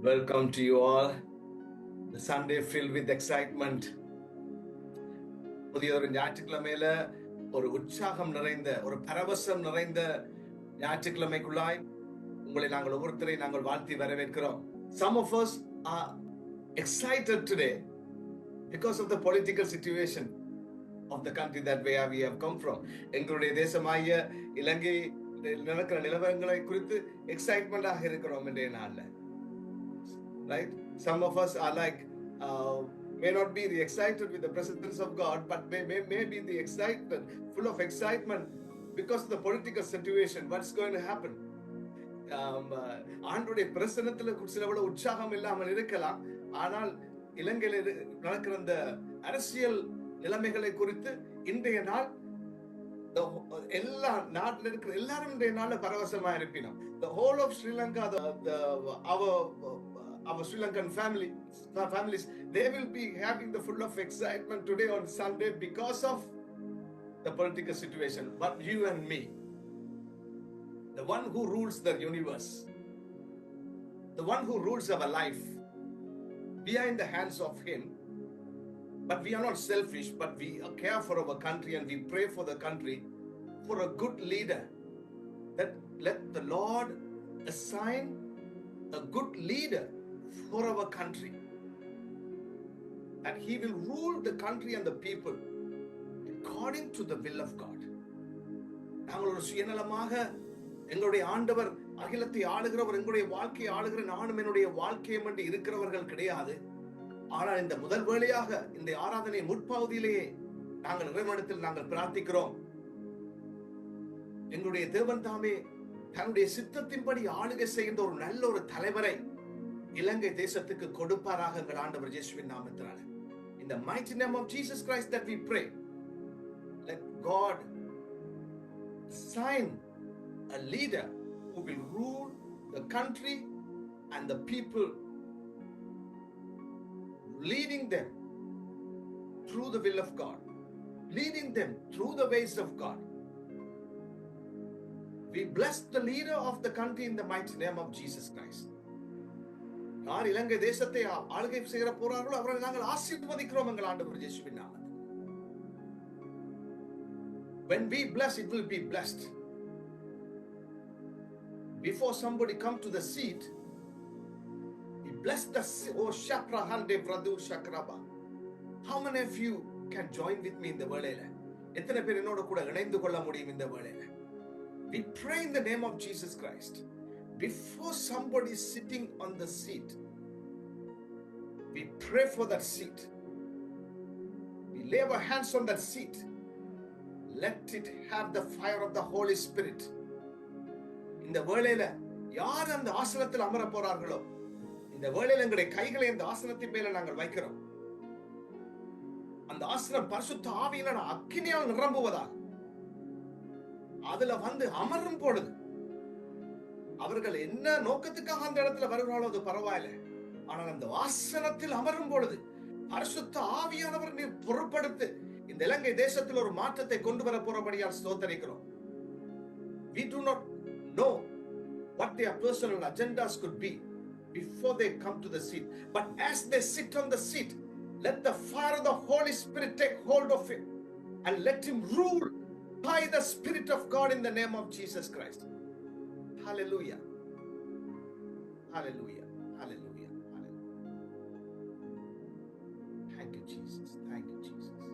Welcome to you all. The Sunday filled with excitement. புதிய ஒரு ஞாயிற்றுக்கிழமையில ஒரு உற்சாகம் நிறைந்த ஒரு பரவசம் நிறைந்த ஞாயிற்றுக்கிழமைக்குள்ளாய் உங்களை நாங்கள் ஒவ்வொருத்தரை நாங்கள் வாழ்த்தி வரவேற்கிறோம் some of us are excited today because of the political situation of the country that way we have come from எங்களுடைய தேசமாகிய இலங்கை நடக்கிற நிலவரங்களை குறித்து எக்ஸைட்மெண்டாக இருக்கிறோம் இன்றைய நாளில் right? Some of us are like, uh, may not be the excited with the presence of God, but may, may, may be the excitement, full of excitement because of the political situation, what's going to happen. ஆண்டுடைய பிரசனத்துல சில விட உற்சாகம் இல்லாமல் இருக்கலாம் ஆனால் இலங்கையில் நடக்கிற அந்த அரசியல் நிலைமைகளை குறித்து இன்றைய நாள் எல்லா நாட்டில் இருக்கிற எல்லாரும் இன்றைய நாள்ல பரவசமா இருப்பினோம் the whole of Sri Lanka our our Sri Lankan family families they will be having the full of excitement today on Sunday because of the political situation but you and me the one who rules the universe the one who rules our life we are in the hands of him but we are not selfish, but we care for our country and we pray for the country for a good leader. That let the Lord assign a good leader for our country. And he will rule the country and the people according to the will of God. நாங்கள் ஒரு சுயநலமாக எங்களுடைய ஆண்டவர் அகிலத்தை ஆளுகிறவர் எங்களுடைய வாழ்க்கையை ஆளுகிற நானும் என்னுடைய வாழ்க்கையை என்று இருக்கிறவர்கள் கிடையாது ஆனால் இந்த முதல் வேளையாக இந்த ஆராதனை முற்பகுதியிலேயே நாங்கள் இறைவனிடத்தில் நாங்கள் பிரார்த்திக்கிறோம் எங்களுடைய தேவன் தாமே தன்னுடைய சித்தத்தின்படி ஆளுகை செய்கின்ற ஒரு நல்ல ஒரு தலைவரை இலங்கை தேசத்துக்கு கொடுப்பாராக எங்கள் ஆண்டவர் இயேசுவின் நாமத்தினால In the mighty name of Jesus Christ that we pray, let God assign a leader who will rule the country and the people leading them through the will of God, leading them through the ways of God. We bless the leader of the country in the mighty name of Jesus Christ. யார் இலங்கை தேசத்தை ஆளுகை செய்கிற போறார்களோ அவர்களை நாங்கள் ஆசீர்வதிக்கிறோம் எங்கள் ஆண்டவர் இயேசுவின் நாமத்தில் When we bless, it will be blessed. Before somebody come to the seat, he blessed the se- oh Shaprahande Vradu Shakraba. How many of you can join with me in the வேளையில எத்தனை பேர் என்னோட கூட இணைந்து கொள்ள முடியும் இந்த வேளையில We pray in the name of Jesus Christ. Before somebody is sitting on the seat, we pray for that seat. We lay our hands on that seat. Let it have the fire of the Holy Spirit. இந்த வேளையில யார் அந்த ஆசனத்தில் அமர போறார்களோ இந்த வேளையில எங்களுடைய கைகளை இந்த ஆசனத்தின் மேல நாங்கள் வைக்கிறோம் அந்த ஆசனம் பரிசுத்த ஆவியில அக்கினியால் நிரம்புவதாக அதுல வந்து அமரும் போடுது அவர்கள் என்ன நோக்கத்துக்காக அந்த இடத்துல வருகிறாளோ அது பரவாயில்ல ஆனால் அந்த ஆசனத்தில் அமரும் பொழுது பரிசுத்த ஆவியானவர் நீர் பொறுப்படுத்து இந்த இலங்கை தேசத்தில் ஒரு மாற்றத்தை கொண்டு வர போறபடியால் ஸ்தோத்தரிக்கிறோம் we do not know what their personal agendas could be before they come to the seat. But as they sit on the seat, let the fire of the Holy Spirit take hold of him and let him rule by the Spirit of God in the name of Jesus Christ. Hallelujah. Hallelujah. Hallelujah. Hallelujah. Thank you, Jesus. Thank you, Jesus.